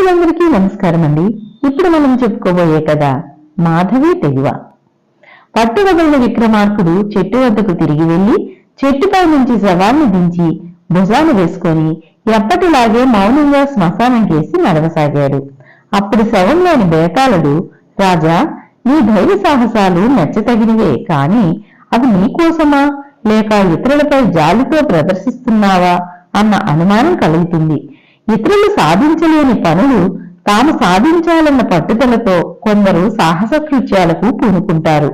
శ్రోతలందరికీ నమస్కారం అండి ఇప్పుడు మనం చెప్పుకోబోయే కదా మాధవి తెగువ. పట్టువదలిన విక్రమార్కుడు చెట్టు వద్దకు తిరిగి వెళ్ళి చెట్టుపై నుంచి శవాన్ని దించి భుజాను వేసుకొని ఎప్పటిలాగే మౌనంగా శ్మశానం కేసి నడవసాగాడు. అప్పుడు శవంలోని బేతాళుడు రాజా నీ ధైర్య సాహసాలు మెచ్చతగినవే కాని అవి నీకోసమా లేక ఇతరులపై జాలితో ప్రదర్శిస్తున్నావా? అన్న అనుమానం కలుగుతుంది. ఇతరులు సాధించలేని పనులు తాము సాధించాలన్న పట్టుదలతో కొందరు సాహస కృత్యాలకు పూనుకుంటారు.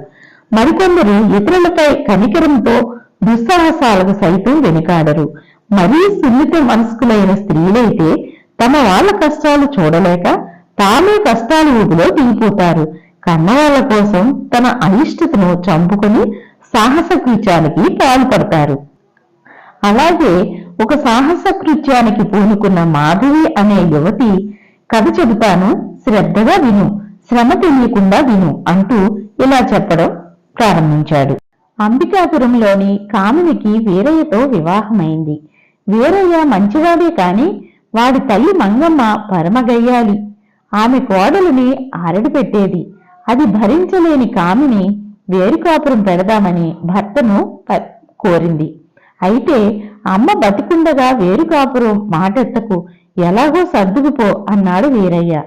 మరికొందరు ఇతరులపై కనికరంతో దుస్సాహసాలకు సైతం వెనుకాడరు. మరీ సున్నిత మనస్కులైన స్త్రీలైతే తమ వాళ్ళ కష్టాలు చూడలేక తామే కష్టాలు ఊపిలో దిగిపోతారు. కన్నవాళ్ళ కోసం తన అయిష్టతను చంపుకొని సాహస కృత్యానికి పాల్పడతారు. అలాగే ఒక సాహస కృత్యానికి పూనుకున్న మాధవి అనే యువతి కథ చెబుతాను శ్రద్ధగా విను శ్రమ తెలియకుండా విను అంటూ ఇలా చెప్పడం ప్రారంభించాడు. అంబికాపురంలోని కామినికి వీరయ్యతో వివాహమైంది. వీరయ్య మంచివాడే కాని వాడి తల్లి మంగమ్మ పరమగయ్యాలి. ఆమె కోడలిని ఆరడి పెట్టేది. అది భరించలేని కామిని వేరుకాపురం పెడదామని భర్తను కోరింది. అయితే అమ్మ బతికుండగా వేరుకాపురం మాటెత్తకు ఎలాగో సర్దుకుపో అన్నాడు వీరయ్య.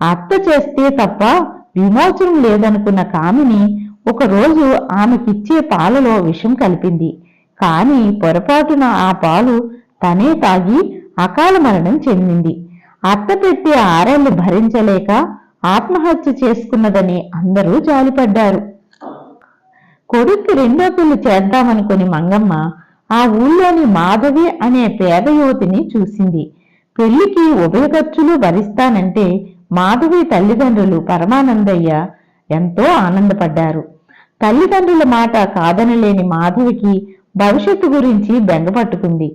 అత్త చేస్తే తప్ప విమోచనం లేదనుకున్న కామిని ఒకరోజు ఆమెకిచ్చే పాలలో విషం కలిపింది. కాని పొరపాటున ఆ పాలు తనే తాగి అకాల మరణం చెందింది. అత్త పెట్టే ఆరేళ్ళు భరించలేక ఆత్మహత్య చేసుకున్నదని అందరూ జాలిపడ్డారు. కొడుక్కి రెండో పెళ్ళి చేద్దామనుకుని మంగమ్మ ఆ ఊళ్ళోని మాధవి అనే పేద యువతిని చూసింది. పెళ్ళికి ఉభయ ఖర్చులు భరిస్తానంటే మాధవి తల్లిదండ్రులు పరమానందయ్య ఎంతో ఆనందపడ్డారు. తల్లిదండ్రుల మాట కాదనలేని మాధవికి భవిష్యత్తు గురించి బెంగపట్టుకుంది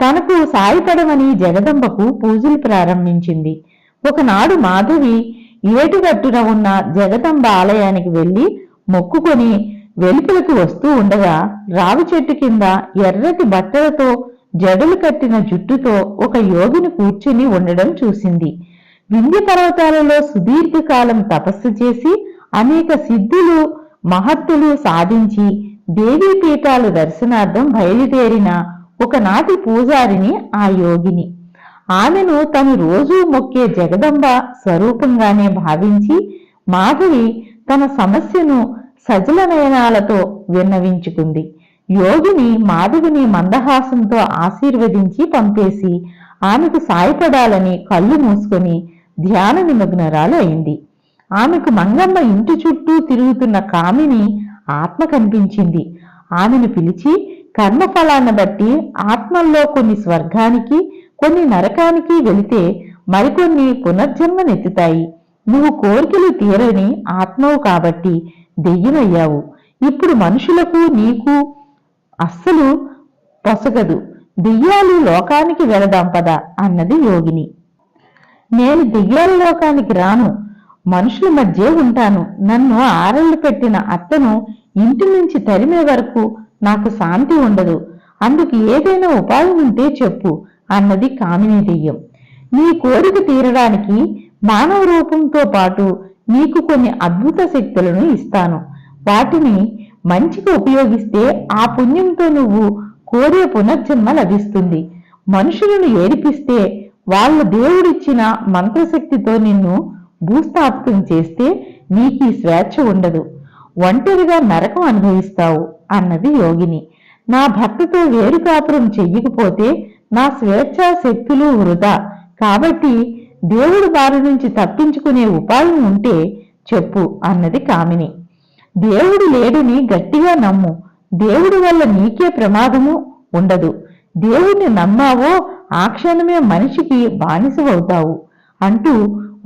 తనకు సాయపడమని జగదంబకు పూజలు ప్రారంభించింది. ఒకనాడు మాధవి ఏటుగట్టున ఉన్న జగదంబ ఆలయానికి వెళ్ళి మొక్కుకొని వెలుపలకు వస్తూ ఉండగా రావి చెట్టు కింద ఎర్రటి బట్టలతో జడలు కట్టిన జుట్టుతో ఒక యోగిని కూర్చుని ఉండడం చూసింది. వింధ్య పర్వతాలలో సుదీర్ఘకాలం తపస్సు చేసి అనేక సిద్ధులు మహత్తులు సాధించి దేవీ పీఠాలు దర్శనార్థం బయలుదేరిన ఒకనాటి పూజారిని ఆ యోగిని. ఆమెను తను రోజూ మొక్కే జగదంబ స్వరూపంగానే భావించి మాధవి తన సమస్యను సజల నయనాలతో విన్నవించుకుంది. యోగిని మాధవిని మందహాసంతో ఆశీర్వదించి పంపేసి ఆమెకు సాయపడాలని కళ్ళు మూసుకొని ధ్యాన నిమగ్నరాలు అయింది. ఆమెకు మంగమ్మ ఇంటి చుట్టూ తిరుగుతున్న కామిని ఆత్మ కనిపించింది. ఆమెను పిలిచి కర్మఫలాన్ని బట్టి ఆత్మల్లో కొన్ని స్వర్గానికి కొన్ని నరకానికి వెళితే మరికొన్ని పునర్జన్మనెత్తుతాయి. నువ్వు కోరికలు తీరని ఆత్మవు కాబట్టి దెయ్యమయ్యావు. ఇప్పుడు మనుషులకు నీకు అస్సలు పొసగదు. దెయ్యాలు లోకానికి వెళదాం పద అన్నది యోగిని. నేను దెయ్యాల లోకానికి రాను. మనుషుల మధ్య ఉంటాను. నన్ను ఆరళ్ళు పెట్టిన అత్తను ఇంటి నుంచి తరిమే వరకు నాకు శాంతి ఉండదు. అందుకు ఏదైనా ఉపాయం ఉంటే చెప్పు అన్నది కామిని దెయ్యం. నీ కోరిక తీరడానికి మానవ రూపంతో పాటు నీకు కొన్ని అద్భుత శక్తులను ఇస్తాను. వాటిని మంచిగా ఉపయోగిస్తే ఆ పుణ్యంతో నువ్వు కోరే పునర్జన్మ లభిస్తుంది. మనుషులను ఏడిపిస్తే వాళ్ళ దేవుడిచ్చిన మంత్రశక్తితో నిన్ను భూస్థాపితం చేస్తే నీకు ఈ స్వేచ్ఛ ఉండదు. ఒంటరిగా నరకం అనుభవిస్తావు అన్నది యోగిని. నా భర్తతో వేరు కాపురం చెయ్యకపోతే నా స్వేచ్ఛా శక్తులు వృధా. కాబట్టి దేవుడి బారి నుంచి తప్పించుకునే ఉపాయం ఉంటే చెప్పు అన్నది కామిని. దేవుడు లేడని గట్టిగా నమ్ము. దేవుడి వల్ల నీకే ప్రమాదము ఉండదు. దేవుణ్ణి నమ్మావో ఆ క్షణమే మనిషికి బానిసవవుతావు అంటూ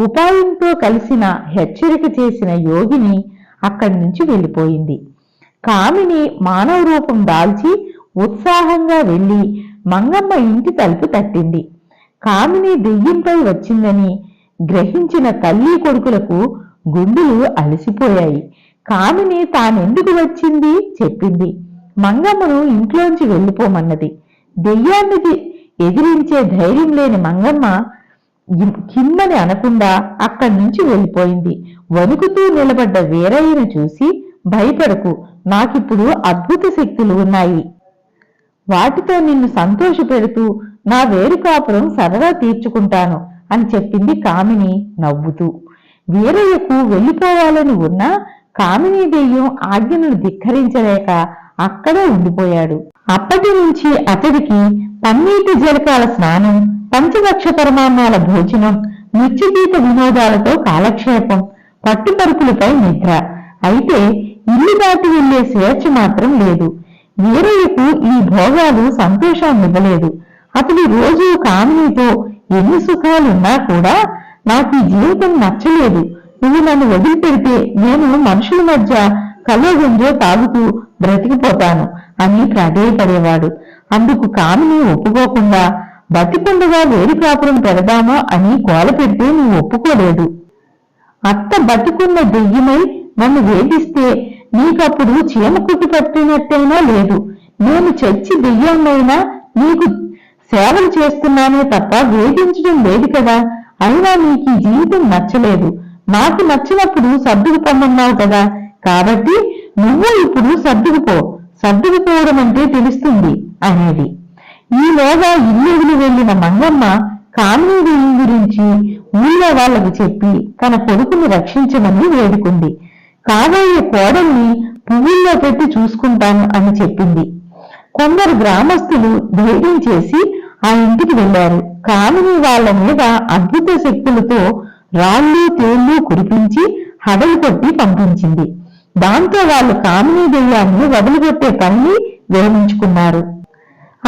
ఉపాయంతో కలిసిన హెచ్చరిక చేసిన యోగిని అక్కడి నుంచి వెళ్ళిపోయింది. కామిని మానవ రూపం దాల్చి ఉత్సాహంగా వెళ్ళి మంగమ్మ ఇంటి తలుపు తట్టింది. కామిని దెయ్యంపై వచ్చిందని గ్రహించిన తల్లి కొడుకులకు గుండెలు అలసిపోయాయి. కామిని తానెందుకు వచ్చింది? చెప్పింది. మంగమ్మను ఇంట్లోంచి వెళ్ళిపోమన్నది. దెయ్యాన్ని ఎదిరించే ధైర్యం లేని మంగమ్మ కిందని అనకుండా అక్కడి నుంచి వెళ్ళిపోయింది. వణుకుతూ నిలబడ్డ వీరయ్యను చూసి భయపడకు నాకిప్పుడు అద్భుత శక్తులు ఉన్నాయి. వాటితో నిన్ను సంతోషపెడుతూ నా వేరు కాపురం సరదా తీర్చుకుంటాను అని చెప్పింది కామిని నవ్వుతూ. వీరయ్యకు వెళ్ళిపోవాలని ఉన్నా కామిని దెయ్యం ఆజ్ఞను ధిక్కరించలేక అక్కడే ఉండిపోయాడు. అప్పటి నుంచి అతడికి పన్నీటి జలకాల స్నానం పంచదక్ష పరమాన్నాల భోజనం నృత్యగీత వినోదాలతో కాలక్షేపం పట్టుపరుపులపై నిద్ర. అయితే ఇల్లు దాటి వెళ్ళే స్వేచ్ఛ మాత్రం లేదు. వీరయ్యకు ఈ భోగాలు సంతోషాన్నివ్వలేదు. అతడు రోజు కామినితో ఎన్ని సుఖాలున్నా కూడా నాకు ఈ జీవితం నచ్చలేదు. నువ్వు నన్ను వదిలిపెడితే నేను మనుషుల మధ్య కలగుంజో తాగుతూ బ్రతికిపోతాను అని ప్రాధేయపడేవాడు. అందుకు కామిని ఒప్పుకోకుండా బతికుండగా వేడి కాపురం పెడదామా అని గోల పెడితే నువ్వు ఒప్పుకోలేదు. అత్త బతికున్న దెయ్యమై నన్ను వేధిస్తే నీకప్పుడు చీమ కుట్టు పట్టినట్టయినా లేదు. నేను చచ్చి దెయ్యమైనా నీకు సేవలు చేస్తున్నానే తప్ప వేధించడం లేదు కదా. అయినా నీకు ఈ జీవితం నచ్చలేదు. నాకు నచ్చినప్పుడు సర్దుకు పొమ్మన్నావు కదా. కాబట్టి నువ్వు ఇప్పుడు సర్దుకుపో. సర్దుకుపోవడం అంటే తెలుస్తుంది అనేది. ఈలోగా ఇల్లు వెళ్ళిన మంగమ్మ కామినీడి గురించి ఊళ్ళో వాళ్ళకు చెప్పి తన కొడుకుని రక్షించమని వేడుకుంది. కాబోయే కోడల్ని పువ్వుల్లో పెట్టి చూసుకుంటాను అని చెప్పింది. కొందరు గ్రామస్తులు ధైర్యం చేసి ఆ ఇంటికి వెళ్ళారు కామిని వాళ్ళ మీద అద్భుత శక్తులతో రాళ్ళు తేళ్ళు కురిపించి హడలు కొట్టి పంపించింది. దాంతో వాళ్ళు కామిని దెయ్యాన్ని వదిలిపెట్టే పనిని విరమించుకున్నారు.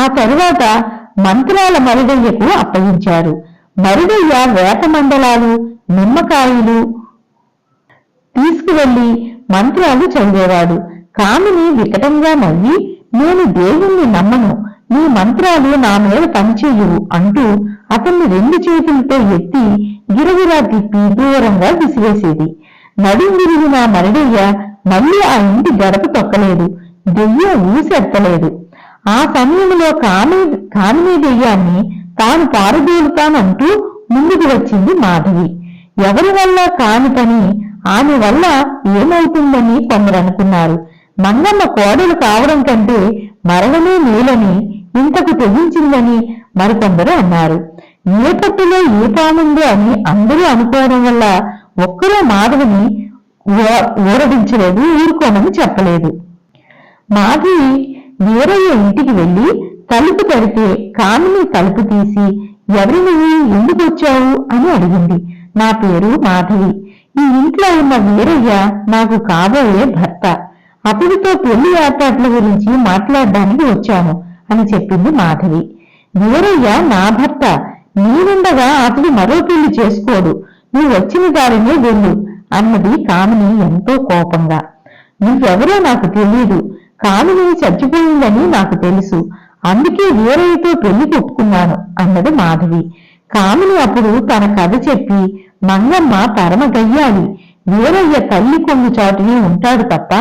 ఆ తరువాత మంత్రాల మరుగయ్యకు అప్పగించారు. మరుగయ్య వేట మండలాలు నిమ్మకాయలు తీసుకువెళ్ళి మంత్రాలు చదివేవాడు. కామిని వికటంగా నవ్వి నేను దేవుణ్ణి నమ్మను. నీ మంత్రాలు నా మీద పనిచేయవు అంటూ అతన్ని రెండు చేతులతో ఎత్తి గిరగిరా తిప్పి దూరంగా విసివేసేది నడుం విరిగిన మరడయ్య మళ్ళీ ఆ ఇంటి గడప తొక్కలేదు దెయ్యం ఊసెత్తలేదు ఆ సమయంలో కామి కామినీ దెయ్యాన్ని తాను పారదోలుతానంటూ ముందుకు వచ్చింది మాధవి. ఎవరి వల్ల కాని పని ఆమె వల్ల ఏమవుతుందని కొందరు అనుకున్నారు. మంగమ్మ కోడలు కావడం కంటే మరణమే మేలని ఇంతకు తెగించిందని మరికొందరు అన్నారు. ఏ పట్టులో ఏ పాముందో అని అందరూ అనుకోవడం వల్ల ఒక్కరూ మాధవిని ఊరడించలేదు ఊరుకోమని చెప్పలేదు. మాధవి వీరయ్య ఇంటికి వెళ్ళి తలుపు తడితే కామిని తలుపు తీసి ఎవరి నువ్వు? ఎందుకు వచ్చావు? అని అడిగింది. నా పేరు మాధవి. ఈ ఇంట్లో ఉన్న వీరయ్య నాకు కాబోయే భర్త. అతడితో పెళ్ళి ఏర్పాట్ల గురించి మాట్లాడడానికి వచ్చాను. అని చెప్పింది మాధవి. వీరయ్య నా భర్త నీవుండగా అతడు మరో పెళ్ళి చేసుకోడు. నువ్వు వచ్చిన దారినే వెళ్ళు అన్నది కామిని ఎంతో కోపంగా. నువ్వెవరో నాకు తెలియదు కామిని చచ్చిపోయిందని నాకు తెలుసు. అందుకే వీరయ్యతో పెళ్ళి కొట్టుకున్నాను అన్నది మాధవి. కామిని అప్పుడు తన కథ చెప్పి మంగమ్మ పరమ గయ్యాలి వీరయ్య తల్లి కొంగు చాటుని ఉంటాడు తప్ప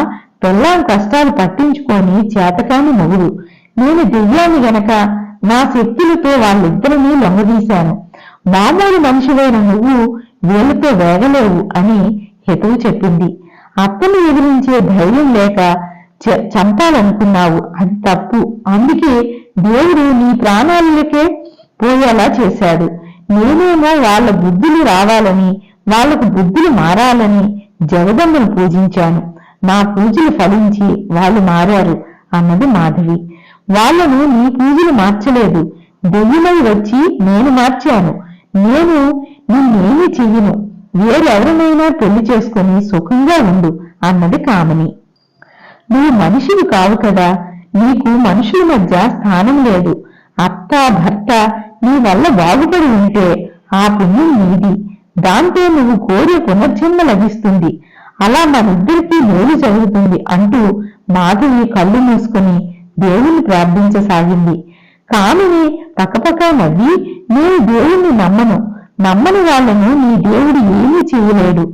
పెళ్ళాం కష్టాలు పట్టించుకొని చేతకాని మొగుడు. నేను దివ్యాన్ని గనక నా శక్తులతో వాళ్ళిద్దరినీ లొంగదీశాను. మామూలు మనిషివైన నువ్వు వీళ్ళతో వేగలేవు అని హితవు చెప్పింది. అత్తను ఎదిరించే ధైర్యం లేక చ- చంపాలనుకున్నావు. అది తప్పు. అందుకే దేవుడు నీ ప్రాణాలకే పోయేలా చేశాడు. నేనేమో వాళ్ళ బుద్ధులు రావాలని వాళ్ళకు బుద్ధులు మారాలని జగదమ్మను పూజించాను. నా పూజలు ఫలించి వాళ్ళు మారారు అన్నది మాధవి. వాళ్ళను నీ పూజలు మార్చలేదు. దెయ్యమై వచ్చి నేను మార్చాను. నేను నిన్నేమి చెయ్యను. వేరెవరినైనా పెళ్ళి చేసుకుని సుఖంగా ఉండు అన్నది కామని. నువ్వు మనిషివి కావు కదా. నీకు మనుషుల మధ్య స్థానం లేదు. అత్త భర్త నీ వల్ల బాగుపడి ఉంటే ఆ పుణ్యం నీది. దాంతో నువ్వు కోరే పునర్జన్మ లభిస్తుంది. అలా మనిద్దరికీ మేలు జరుగుతుంది అంటూ మాధవి కళ్ళు మూసుకుని దేవుని ప్రార్థించసాగింది. కామిని పక్కపక్క నవ్వి నేను దేవుణ్ణి నమ్మను. నమ్మని వాళ్ళను నీ దేవుడు ఏమీ చేయలేడు.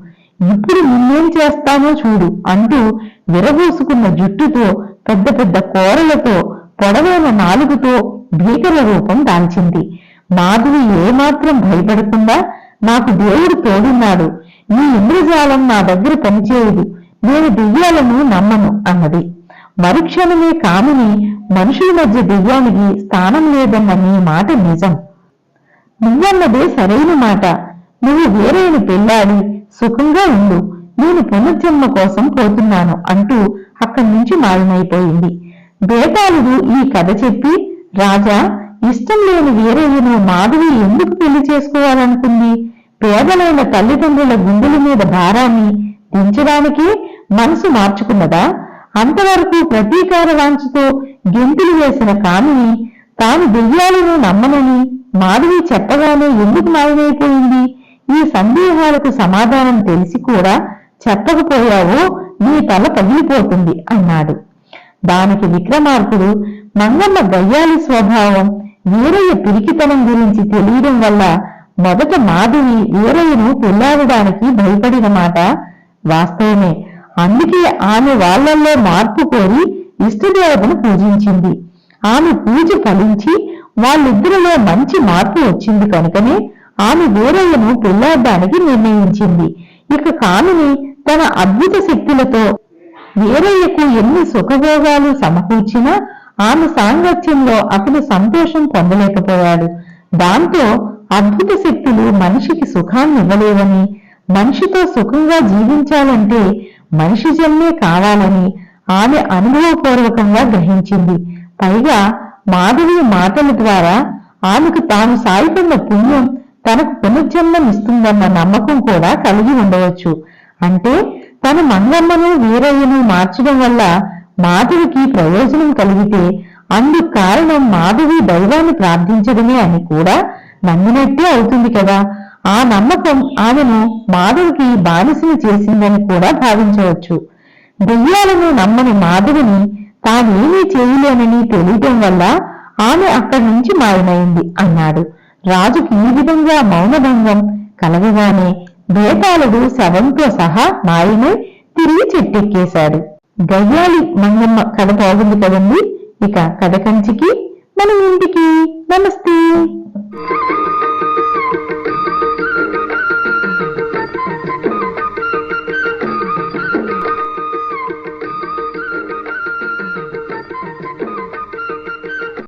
ఇప్పుడు నిన్నేం చేస్తానో చూడు అంటూ విరబోసుకున్న జుట్టుతో పెద్ద పెద్ద కోరలతో పొడవైన నాలుగుతో భీకర రూపం దాల్చింది. మాధవి ఏమాత్రం భయపడకుండా నాకు దేవుడు తోడున్నాడు. నీ ఇంద్రజాలం నా దగ్గర పనిచేయదు. నేను దివ్యాలను నమ్మను అన్నది. మరుక్షణమే కామిని మనుషుల మధ్య దివ్యానికి స్థానం లేదన్న నీ మాట నిజం. నువ్వన్నదే సరైన మాట. నువ్వు వేరేని పెళ్ళాడి సుఖంగా ఉండు. నేను పునర్జన్మ కోసం పోతున్నాను అంటూ అక్కడి నుంచి మాయమైపోయింది బేతాళుడు ఈ కథ చెప్పి రాజా ఇష్టం లేని వేరేయును మాధవి ఎందుకు పెళ్ళి చేసుకోవాలనుకుంది? పేదలైన తల్లిదండ్రుల గుండెల మీద భారాన్ని దించడానికి మనసు మార్చుకున్నదా? అంతవరకు ప్రతీకార వాంఛతో గెంతులు వేసిన కామిని తాను దెయ్యాలను నమ్మనని మాధవి చెప్పగానే ఎందుకు మాయమైపోయింది? ఈ సందేహాలకు సమాధానం తెలిసి కూడా చెప్పకపోయావో నీ తల పగిలిపోతుంది అన్నాడు. దానికి విక్రమార్కుడు మంగమ్మ గయ్యాలి స్వభావం వీరయ్య పిరికితనం గురించి తెలియడం వల్ల మొదట మాధవి వీరయ్యను పెళ్ళాడడానికి భయపడిన మాట వాస్తవమే. అందుకే ఆమె వాళ్ళల్లో మార్పు కోరి ఇష్టదేవతను పూజించింది. ఆమె పూజ ఫలించి వాళ్ళిద్దరిలో మంచి మార్పు వచ్చింది కనుకనే ఆమె వీరయ్యను పెళ్ళాడడానికి నిర్ణయించింది. ఇక కామిని తన అద్భుత శక్తులతో వీరయ్యకు ఎన్ని సుఖభోగాలు సమకూర్చినా ఆమె సాంగత్యంలో అతను సంతోషం పొందలేకపోయాడు. దాంతో అద్భుత శక్తులు మనిషికి సుఖాన్ని ఇవ్వలేవని మనిషితో సుఖంగా జీవించాలంటే మనిషి జన్మే కావాలని ఆమె అనుభవపూర్వకంగా గ్రహించింది. పైగా మాధవి మాటల ద్వారా ఆమెకు తాను సాయిపడిన పుణ్యం తనకు పునర్జన్మనిస్తుందన్న నమ్మకం కూడా కలిగి ఉండవచ్చు. అంటే తన మంగమ్మను వీరయ్యను మార్చడం వల్ల మాధవికి ప్రయోజనం కలిగితే అందుకు కారణం మాధవి దైవాన్ని ప్రార్థించడమే అని కూడా నమ్మినట్టే అవుతుంది కదా. ఆ నమ్మకం ఆమెను మాధవికి బానిసను చేసిందని కూడా భావించవచ్చు. దెయ్యాలను నమ్మని మాధవిని తానేమీ చేయలేనని తెలియటం వల్ల ఆమె అక్కడి నుంచి మాయమైంది అన్నాడు. రాజుకి ఈ విధంగా మౌనభంగం కలగగానే బేతాళుడు శవంతో సహా మాయమై తిరిగి చెట్టెక్కేశాడు. గయ్యాలి మంగమ్మ కథ బాగుంది కదండి? ఇక కథ కంచికి మన ఇంటికి నమస్తే.